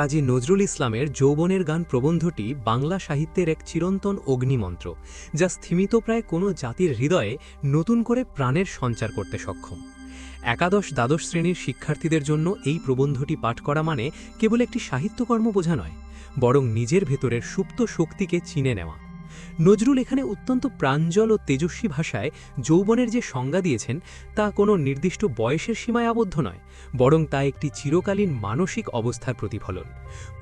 কাজী নজরুল ইসলামের যৌবনের গান প্রবন্ধটি বাংলা সাহিত্যের এক চিরন্তন অগ্নিমন্ত্র, যা স্থিমিত প্রায় কোনো জাতির হৃদয়ে নতুন করে প্রাণের সঞ্চার করতে সক্ষম। একাদশ দ্বাদশ শ্রেণির শিক্ষার্থীদের জন্য এই প্রবন্ধটি পাঠ করা মানে কেবল একটি সাহিত্যকর্ম বোঝা নয়, বরং নিজের ভেতরের সুপ্ত শক্তিকে চিনে নেওয়া। নজরুল এখানে অত্যন্ত প্রাঞ্জল ও তেজস্বী ভাষায় যৌবনের যে সংজ্ঞা দিয়েছেন, তা কোনো নির্দিষ্ট বয়সের সীমায় আবদ্ধ নয়, বরং তা একটি চিরকালীন মানসিক অবস্থার প্রতিফলন।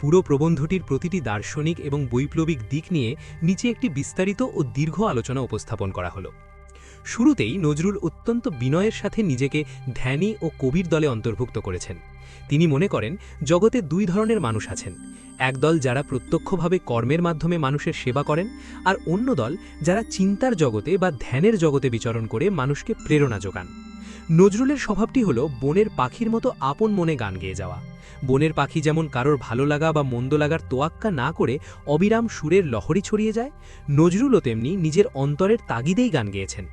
পুরো প্রবন্ধটির প্রতিটি দার্শনিক এবং বৈপ্লবিক দিক নিয়ে নিচে একটি বিস্তারিত ও দীর্ঘ আলোচনা উপস্থাপন করা হলো। শুরুতেই নজরুল অত্যন্ত বিনয়ের সাথে নিজেকে ধ্যানী ও কবির দলে অন্তর্ভুক্ত করেছেন। তিনি মনে করেন, জগতে দুই ধরনের মানুষ আছেন। একদল যারা প্রত্যক্ষভাবে কর্মের মাধ্যমে মানুষের সেবা করেন, আর অন্য দল যারা চিন্তার জগতে বা ধ্যানের জগতে বিচরণ করে মানুষকে প্রেরণা যোগান। নজরুলের স্বভাবটি হল, বনের পাখির মতো আপন মনে গান গেয়ে যাওয়া। বনের পাখি যেমন কারোর ভালো লাগা বা মন্দ লাগার তোয়াক্কা না করে অবিরাম সুরের লহরী ছড়িয়ে যায়, নজরুলও তেমনি নিজের অন্তরের তাগিদেই গান গেয়েছেন।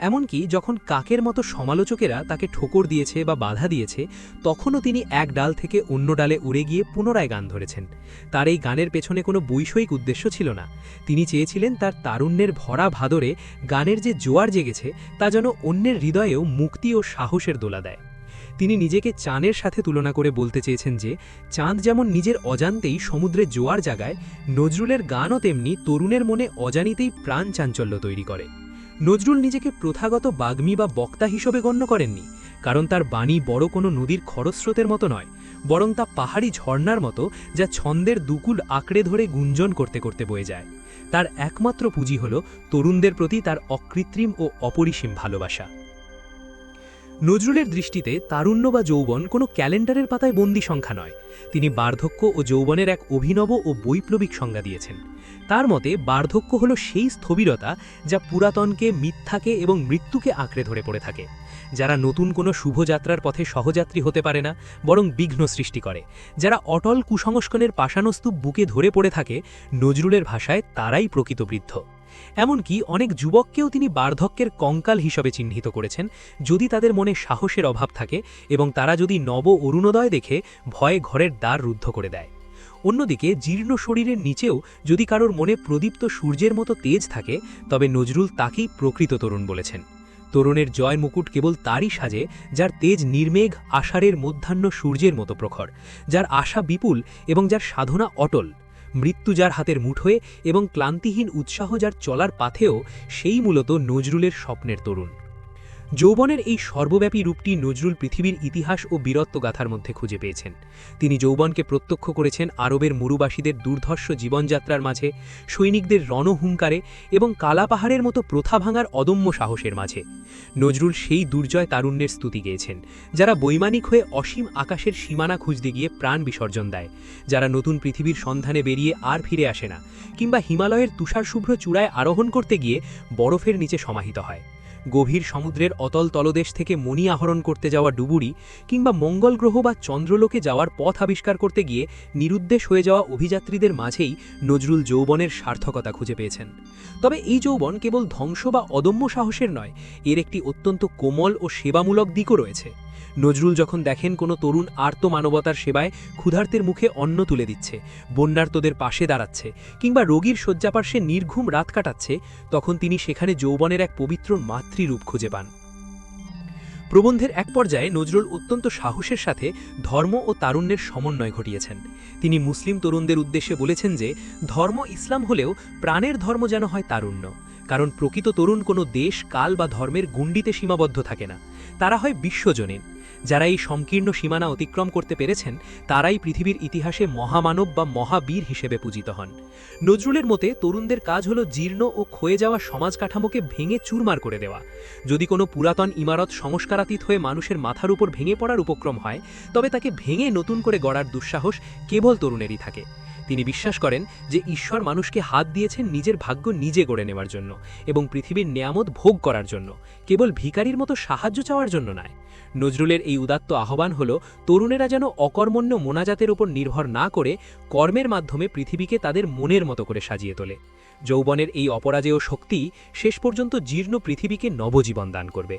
এমনকি যখন কাকের মতো সমালোচকেরা তাকে ঠোকর দিয়েছে বা বাধা দিয়েছে, তখনও তিনি এক ডাল থেকে অন্য ডালে উড়ে গিয়ে পুনরায় গান ধরেছেন। তার এই গানের পেছনে কোনো বৈষয়িক উদ্দেশ্য ছিল না। তিনি চেয়েছিলেন তার তারুণ্যের ভরা ভাদরে গানের যে জোয়ার জেগেছে, তা যেন অন্যের হৃদয়েও মুক্তি ও সাহসের দোলা দেয়। তিনি নিজেকে চাঁদের সাথে তুলনা করে বলতে চেয়েছেন যে, চাঁদ যেমন নিজের অজান্তেই সমুদ্রে জোয়ার জাগায়, নজরুলের গানও তেমনি তরুণের মনে অজানিতেই প্রাণ চাঞ্চল্য তৈরি করে। নজরুল নিজেকে প্রথাগত বাগ্মী বা বক্তা হিসেবে গণ্য করেননি, কারণ তার বাণী বড় কোনো নদীর খরস্রোতের মতো নয়, বরং তা পাহাড়ি ঝর্ণার মতো যা ছন্দের দুকুল আঁকড়ে ধরে গুঞ্জন করতে করতে বয়ে যায়। তার একমাত্র পুঁজি হল তরুণদের প্রতি তার অকৃত্রিম ও অপরিসীম ভালোবাসা। নজরুলের দৃষ্টিতে তারুণ্য বা যৌবন কোনো ক্যালেন্ডারের পাতায় বন্দি সংখ্যা নয়। তিনি বার্ধক্য ও যৌবনের এক অভিনব ও বৈপ্লবিক সংজ্ঞা দিয়েছেন। তার মতে, বার্ধক্য হল সেই স্থবিরতা যা পুরাতনকে, মিথ্যাকে এবং মৃত্যুকে আঁকড়ে ধরে পড়ে থাকে। যারা নতুন কোনো শুভযাত্রার পথে সহযাত্রী হতে পারে না, বরং বিঘ্ন সৃষ্টি করে। যারা অটল কুসংস্কারের পাষাণস্তূপ বুকে ধরে পড়ে থাকে, নজরুলের ভাষায় তারাই প্রকৃত বৃদ্ধ। এমনকি অনেক যুবককেও তিনি বার্ধক্যের কঙ্কাল হিসেবে চিহ্নিত করেছেন যদি তাদের মনে সাহসের অভাব থাকে এবং তারা যদি নব অরুণোদয় দেখে ভয়ে ঘরের দ্বার রুদ্ধ করে দেয়। অন্যদিকে জীর্ণ শরীরের নিচেও যদি কারোর মনে প্রদীপ্ত সূর্যের মতো তেজ থাকে, তবে নজরুল তাকেই প্রকৃত তরুণ বলেছেন। তরুণের জয় মুকুট কেবল তারই সাজে, যার তেজ নির্মেঘ আষাঢ়ের মধ্যাহ্ন সূর্যের মতো প্রখর, যার আশা বিপুল এবং যার সাধনা অটল। মৃত্যু যার হাতের মুঠোয় এবং ক্লান্তিহীন উৎসাহ যার চলার পাথেও সেই মূলত নজরুলের স্বপ্নের তরুণ। যৌবনের এই সর্বব্যাপী রূপটি নজরুল পৃথিবীর ইতিহাস ও বীরত্বগাথার মধ্যে খুঁজে পেয়েছেন। তিনি যৌবনকে প্রত্যক্ষ করেছেন আরবের মরুবাসীদের দুর্ধর্ষ জীবনযাত্রার মাঝে, সৈনিকদের রণহুঙ্কারে এবং কালাপাহাড়ের মতো প্রথা ভাঙার অদম্য সাহসের মাঝে। নজরুল সেই দুর্জয় তারুণ্যের স্তুতি গেয়েছেন, যারা বৈমানিক হয়ে অসীম আকাশের সীমানা খুঁজতে গিয়ে প্রাণ বিসর্জন দেয়, যারা নতুন পৃথিবীর সন্ধানে বেরিয়ে আর ফিরে আসে না, কিংবা হিমালয়ের তুষারশুভ্র চূড়ায় আরোহণ করতে গিয়ে বরফের নিচে সমাহিত হয়। গভীর সমুদ্রের অতল তলদেশ থেকে মণি আহরণ করতে যাওয়া ডুবুরি কিংবা মঙ্গল গ্রহ বা চন্দ্রলোকে যাওয়ার পথ আবিষ্কার করতে গিয়ে নিরুদ্দেশ হয়ে যাওয়া অভিযাত্রীদের মাঝেই নজরুল যৌবনের সার্থকতা খুঁজে পেয়েছেন। তবে এই যৌবন কেবল ধ্বংস বা অদম্য সাহসের নয়, এর একটি অত্যন্ত কোমল ও সেবামূলক দিকও রয়েছে। নজরুল যখন দেখেন কোনো তরুণ আর্ত মানবতার সেবায় ক্ষুধার্তের মুখে অন্ন তুলে দিচ্ছে, বন্যার্তদের পাশে দাঁড়াচ্ছে কিংবা রোগীর শয্যাপার্শ্বে নির্ঘুম রাত কাটাচ্ছে, তখন তিনি সেখানে যৌবনের এক পবিত্র মাতৃরূপ খুঁজে পান। প্রবন্ধের এক পর্যায়ে নজরুল অত্যন্ত সাহসের সাথে ধর্ম ও তারুণ্যের সমন্বয় ঘটিয়েছেন। তিনি মুসলিম তরুণদের উদ্দেশ্যে বলেছেন যে, ধর্ম ইসলাম হলেও প্রাণের ধর্ম যেন হয় তারুণ্য। কারণ প্রকৃত তরুণ কোনো দেশ, কাল বা ধর্মের গুণ্ডিতে সীমাবদ্ধ থাকে না। তারা হয় বিশ্বজনীন। যারা এই সংকীর্ণ সীমানা অতিক্রম করতে পেরেছেন, তারাই পৃথিবীর ইতিহাসে মহামানব বা মহাবীর হিসেবে পূজিত হন। নজরুলের মতে, তরুণদের কাজ হলো জীর্ণ ও ক্ষয়ে যাওয়া সমাজ কাঠামোকে ভেঙে চুরমার করে দেওয়া। যদি কোনো পুরাতন ইমারত সংস্কারাতীত হয়ে মানুষের মাথার উপর ভেঙে পড়ার উপক্রম হয়, তবে তাকে ভেঙে নতুন করে গড়ার দুঃসাহস কেবল তরুণেরই থাকে। তিনি বিশ্বাস করেন যে ঈশ্বর মানুষকে হাত দিয়েছেন নিজের ভাগ্য নিজে গড়ে নেওয়ার জন্য এবং পৃথিবীর নেয়ামত ভোগ করার জন্য, কেবল ভিকারির মতো সাহায্য চাওয়ার জন্য নয়। নজরুলের এই উদাত্ত আহ্বান হল, তরুণেরা যেন অকর্মণ্য মোনাজাতের উপর নির্ভর না করে কর্মের মাধ্যমে পৃথিবীকে তাদের মনের মতো করে সাজিয়ে তোলে। যৌবনের এই অপরাজেয় শক্তি শেষ পর্যন্ত জীর্ণ পৃথিবীকে নবজীবন দান করবে।